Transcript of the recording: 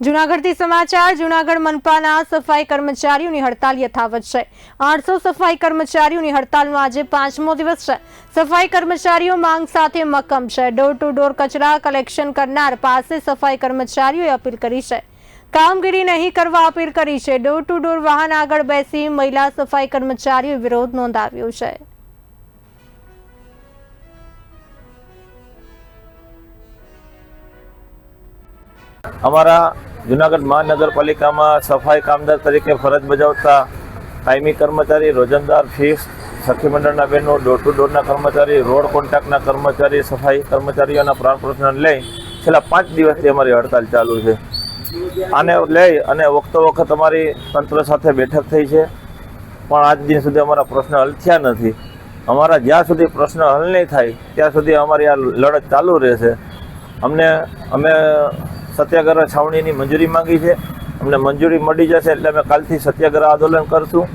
જુનાગઢથી સમાચાર, જુનાગઢ મનપાના સફાઈ કર્મચારીઓની હડતાલ યથાવત છે. આઠસો સફાઈ કર્મચારીઓની હડતાલનો આજે પાંચમો દિવસ છે. સફાઈ કર્મચારીઓ માંગ સાથે મક્કમ છે. ડોર ટુ ડોર કચરા કલેક્શન કરનાર પાસે સફાઈ કર્મચારીઓએ અપીલ કરી છે. કામગીરી નહીં કરવા અપીલ કરી છે. ડોર ટુ ડોર વાહન આગળ બેસી મહિલા સફાઈ કર્મચારીઓએ વિરોધ નોંધાવ્યો છે. અમારા જુનાગઢ મહાનગરપાલિકામાં સફાઈ કામદાર તરીકે ફરજ બજાવતા કાયમી કર્મચારી, રોજંદાર, ફિક્સ સખી મંડળના બહેનો ડોર ટુ ડોરના કર્મચારી, રોડ કોન્ટ્રાક્ટના કર્મચારી, સફાઈ કર્મચારીઓના પ્રાણ પ્રશ્ન લઈ છેલ્લા પાંચ દિવસથી અમારી હડતાલ ચાલુ છે. આને લઈ અને વખતો વખત અમારી તંત્ર સાથે બેઠક થઈ છે. પણ આજ દિન સુધી અમારા પ્રશ્ન હલ થયા નથી. અમારા જ્યાં સુધી પ્રશ્ન હલ નહીં થાય, ત્યાં સુધી અમારી આ લડત ચાલુ રહેશે. અમને, અમે સત્યાગ્રહ છાવણીની મંજૂરી માંગી છે. અમને મંજૂરી મળી જશે એટલે અમે કાલથી સત્યાગ્રહ આંદોલન કરશું.